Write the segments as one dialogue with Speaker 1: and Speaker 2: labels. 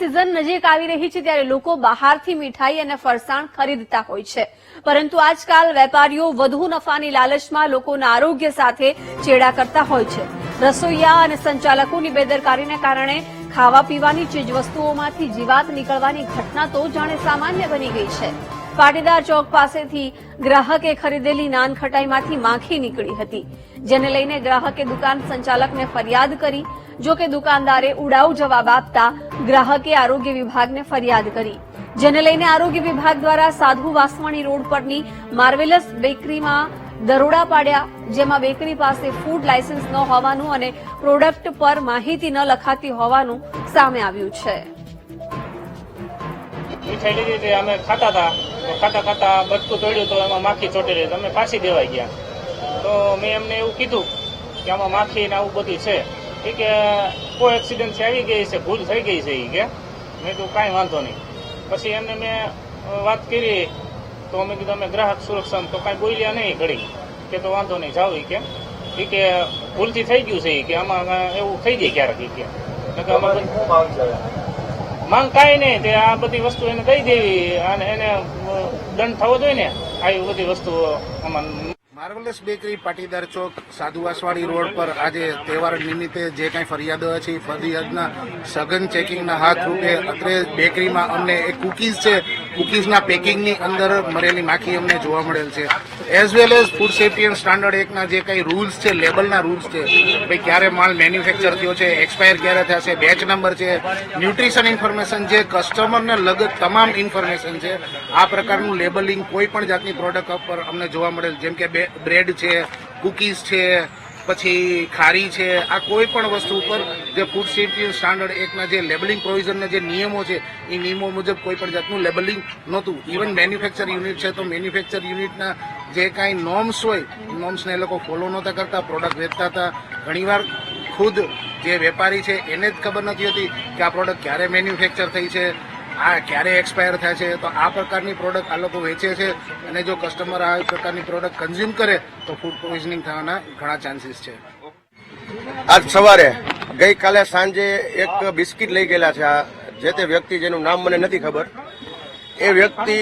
Speaker 1: Season નજીક આવી રહી છે ત્યારે લોકો બહારથી મીઠાઈ અને ફરસાણ ખરીદતા હોય છે. પરંતુ આજકાલ વેપારીઓ વધુ નફાની લાલચમાં લોકોના આરોગ્ય સાથે ચેડા કરતા હોય છે. રસોઈયા અને સંચાલકોની બેદરકારીને કારણે ખાવા પીવાની ચીજવસ્તુઓમાંથી જીવાત નીકળવાની ઘટના તો જાણે સામાન્ય બની ગઈ છે. પાટીદાર ચોક પાસેથી ગ્રાહકે ખરીદેલી નાન ખટાઈમાંથી માખી નીકળી હતી, જેને લઈને ગ્રાહકે દુકાન સંચાલકને ફરિયાદ કરી, જો કે દુકાનદારે ઉડાઉ જવાબ આપતા ગ્રાહકે આરોગ્ય વિભાગને ફરિયાદ કરી, જેને લઈને આરોગ્ય વિભાગ દ્વારા સાધુ વાસવાણી રોડ પરની માર્વેલસ બેકરીમાં દરોડા પાડ્યા, જેમાં બેકરી પાસે ફૂડ લાયસન્સ ન હોવાનું અને પ્રોડક્ટ પર માહિતી ન લખાતી હોવાનું સામે આવ્યું છે.
Speaker 2: મીઠાઈ લીધી હતી અમે ખાતા હતા. તો ખાતા ખાતા બટકું તોડ્યું તો એમાં માખી ચોટેલી તો અમે પાછી દેવાઈ ગયા. તો મેં એમને એવું કીધું કે આમાં માખી ને આવું બધું છે. એ કે કોઈ એક્સિડન્ટ આવી ગઈ છે ભૂલ થઈ ગઈ છે એ કે. મેં તો કાંઈ વાંધો નહીં. પછી એમને મેં વાત કરી. તો અમે કીધું અમે ગ્રાહક સુરક્ષા તો કાંઈ બોલ્યા નહીં ઘડી. કે તો વાંધો નહીં જાઓ એ કે. એ કે ભૂલથી થઈ ગયું છે એ કે. આમાં એવું થઈ જાય ક્યારેક એ કે. બધું- માંગ કાંઈ નહીં, તે આ બધી વસ્તુ એને કહી દેવી અને એને દંડ થવો જોઈએ ને, આવી બધી વસ્તુઓ આમાં.
Speaker 3: Marvellous bakery Patidar Chowk Sadhu Vaswani road પર આજે તહેવાર નિમિત્તે જે કાંઈ ફરિયાદો છે, ફરિયાદના સઘન ચેકિંગના હાથ રૂપે અત્રે બેકરીમાં અમને એક કુકીઝ છે કુકીઝના પેકિંગની અંદર મરેલી માખી અમને જોવા મળેલ છે. As well as food safety and standard એકના જે કંઈ રૂલ્સ છે લેબલના રૂલ્સ છે, ભાઈ ક્યારે માલ મેન્યુફેક્ચર થયો છે એક્સપાયર ક્યારે થશે બેચ નંબર છે ન્યુટ્રિશન ઇન્ફોર્મેશન જે કસ્ટમરને લગત તમામ ઇન્ફોર્મેશન છે, આ પ્રકારનું લેબલિંગ કોઈ પણ જાતની પ્રોડક્ટ પર અમને જોવા મળેલ. જેમ કે બ્રેડ છે કુકીઝ છે પછી ખારી છે, આ કોઈ પણ વસ્તુ ઉપર જે ફૂડ સેફ્ટી સ્ટાન્ડર્ડ એકના જે લેબલિંગ પ્રોવિઝનના જે નિયમો છે, એ નિયમો મુજબ કોઈ પણ જાતનું લેબલિંગ નહોતું. ઇવન મેન્યુફેક્ચર યુનિટ છે, તો મેન્યુફેક્ચર યુનિટના જે કાંઈ નોર્મ્સ હોય નોર્મ્સને એ લોકો ફોલો નહોતા કરતા પ્રોડક્ટ વેચતા હતા. ઘણીવાર ખુદ જે વેપારી છે, એને જ ખબર નથી હોતી કે આ પ્રોડક્ટ ક્યારે મેન્યુફેક્ચર થઈ છે. આ ક્યારે એક્સપાયર થાય છે, તો આ પ્રકારની પ્રોડક્ટ આ લોકો વેચે છે, અને જો કસ્ટમર આ પ્રકારની પ્રોડક્ટ કન્ઝ્યુમ કરે, તો ફૂડ પોઈઝનિંગ થવાના ઘણા ચાન્સીસ છે.
Speaker 4: આજ સવારે, ગઈકાલે સાંજે એક બિસ્કિટ લઈ ગયેલા છે આ, જે તે વ્યક્તિ જેનું નામ મને નથી ખબર, એ વ્યક્તિ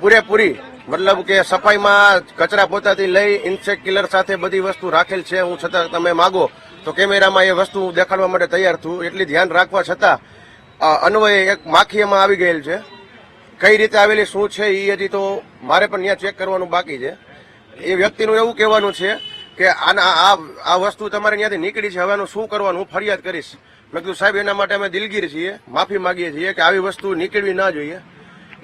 Speaker 4: પૂરેપૂરી, મતલબ કે સફાઈમાં કચરા પોતાથી લઈ ઇન્સેક્ટ કિલર સાથે બધી વસ્તુ રાખેલ છે, હું છતાં તમે માગો, તો કેમેરામાં એ વસ્તુ દેખાડવા માટે તૈયાર છું, એટલી ધ્યાન રાખવા છતાં અન્વયે એક માખીએમાં આવી ગયેલ છે. કઈ રીતે આવેલી, શું છે એ હજી તો મારે પણ ત્યાં ચેક કરવાનું બાકી છે. એ વ્યક્તિનું એવું કહેવાનું છે કે આના, આ આ વસ્તુ તમારે ત્યાંથી નીકળી છે હવે આનું શું કરવાનું, હું ફરિયાદ કરીશ. મેં કીધું, સાહેબ, એના માટે અમે દિલગીર છીએ, માફી માગીએ છીએ કે આવી વસ્તુ નીકળવી ના જોઈએ.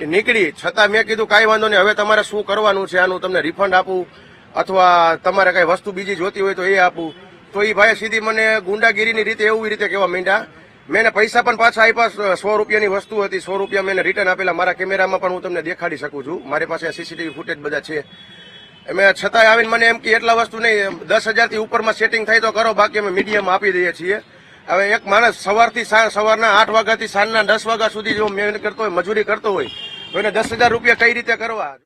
Speaker 4: એ નીકળી, છતાં મેં કીધું, કાંઈ વાંધો નહીં, હવે તમારે શું કરવાનું છે, આનું તમને રિફંડ આપું, અથવા તમારે કઈ વસ્તુ બીજી જોતી હોય તો એ આપું. તો એ ભાઈ સીધી મને ગુંડાગીરીની રીતે, એવી રીતે કહેવા માંડ્યા મેં પૈસા પણ પાછા આપ્યા, સો રૂપિયાની વસ્તુ હતી, સો રૂપિયા મેં રિટર્ન આપેલા મારા કેમેરામાં પણ હું તમને દેખાડી શકું છું. મારી પાસે સીસીટીવી ફૂટેજ બધા છે. મેં છતાંય આવીને મને એમ કે એટલા વસ્તુ નહીં દસ હજારથી ઉપરમાં સેટિંગ થાય તો કરો, બાકી અમે મીડિયામાં આપી દઈએ છીએ. હવે એક માણસ સવારથી સવારના આઠ વાગ્યાથી સાંજના દસ વાગ્યા સુધી જો મહેનત કરતો હોય, મજૂરી કરતો હોય, તો એને દસ હજાર રૂપિયા કઈ રીતે કરવા?